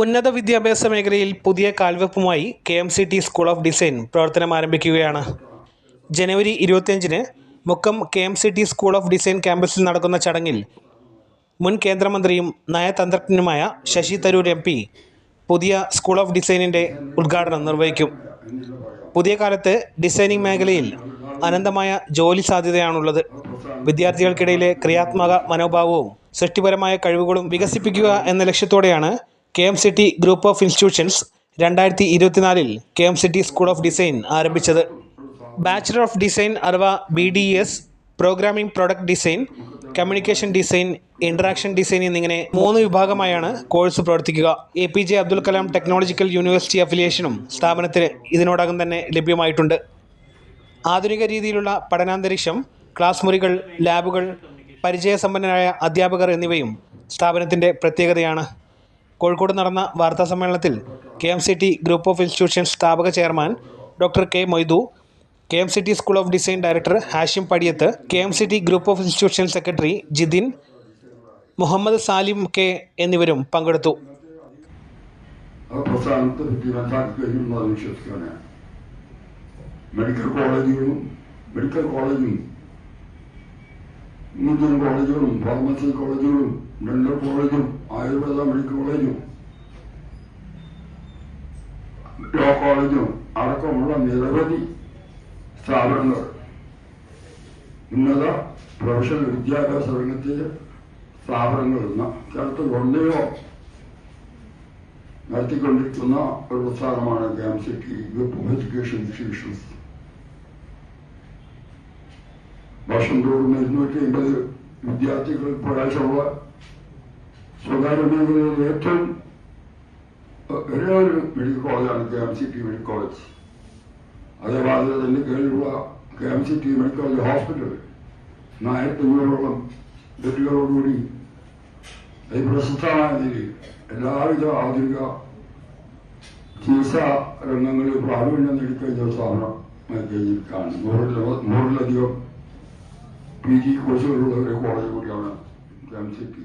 ഉന്നത വിദ്യാഭ്യാസ മേഖലയിൽ പുതിയ കാൽവെപ്പുമായി K M C T school of design പ്രവർത്തനം ആരംഭിക്കുകയാണ്. ജനുവരി ഇരുപത്തിയഞ്ചിന് Mukkam K M C T school of design ക്യാമ്പസിൽ നടക്കുന്ന ചടങ്ങിൽ മുൻ കേന്ദ്രമന്ത്രിയും നയതന്ത്രജ്ഞനുമായ ശശി തരൂർ എം പി പുതിയ സ്കൂൾ ഓഫ് ഡിസൈനിന്റെ ഉദ്ഘാടനം നിർവഹിക്കും. പുതിയ കാലത്ത് ഡിസൈനിങ് മേഖലയിൽ അനന്തമായ ജോലി സാധ്യതയാണുള്ളത്. വിദ്യാർത്ഥികൾക്കിടയിലെ ക്രിയാത്മക മനോഭാവവും സൃഷ്ടിപരമായ കഴിവുകളും വികസിപ്പിക്കുക എന്ന ലക്ഷ്യത്തോടെയാണ് K M C T group of institutions രണ്ടായിരത്തി ഇരുപത്തിനാലിൽ K M C T school of design ആരംഭിച്ചത്. ബാച്ചിലർ ഓഫ് ഡിസൈൻ അഥവാ B D S programming product design communication design interaction design എന്നിങ്ങനെ മൂന്ന് വിഭാഗമായാണ് കോഴ്സ് പ്രവർത്തിക്കുക. A P J Abdul Kalam technological university അഫിലിയേഷനും സ്ഥാപനത്തിന് ഇതിനോടകം തന്നെ ലഭ്യമായിട്ടുണ്ട്. ആധുനിക രീതിയിലുള്ള പഠനാന്തരീക്ഷം ക്ലാസ് മുറികൾ ലാബുകൾ പരിചയസമ്പന്നരായ അധ്യാപകർ എന്നിവയും സ്ഥാപനത്തിന്റെ പ്രത്യേകതയാണ്. കോഴിക്കോട് നടന്ന വാർത്താ സമ്മേളനത്തിൽ K M C T group of institution സ്ഥാപക chairman doctor K Moidu K M C T school of design director Hashim Padiyath K M C T group of institution secretary Jithin Muhammad Salim K എന്നിവരും പങ്കെടുത്തു. Medical കോളേജുകളും medical കോളേജും engineering കോളേജുകളും pharmacy കോളേജുകളും dental കോളേജും Ayurveda medical കോളേജും. Law കോളേജും അടക്കമുള്ള നിരവധി സ്ഥാപനങ്ങൾ. ഉന്നത പ്രൊഫഷണൽ വിദ്യാഭ്യാസ രംഗത്തെ സ്ഥാപനങ്ങൾ കേരളത്തിൽ ഒന്നയോ നടത്തിക്കൊണ്ടിരിക്കുന്ന ഒരു പ്രസ്ഥാനമാണ് K city group of education institutions. വർഷം തോറും ഇരുന്നൂറ്റി അമ്പത് വിദ്യാർത്ഥികൾ പ്രകാശമുള്ള സ്വകാര്യ മേഖലയിൽ ഏറ്റവും ഒരേ ഒരു മെഡിക്കൽ കോളേജാണ് K M C T medical college. അതേപോലെ തന്നെ കീഴിലുള്ള K M C T medical college hospital. ആയിരത്തി അഞ്ഞൂറോളം ബെഡുകളോടുകൂടി പ്രശസ്തമായ നിലയിൽ എല്ലാവിധ ആധുനിക ചികിത്സാ രംഗങ്ങളിൽ പ്രാവീണ്യം നേടിക്കഴിഞ്ഞ ഒരു സ്ഥാപനം കഴിഞ്ഞിരിക്കുകയാണ് നൂറില- നൂറിലധികം പി ജി കോഴ്സുകളുള്ള ഒരു കോളേജ് കൂടിയാണ് കെ എം സി ടി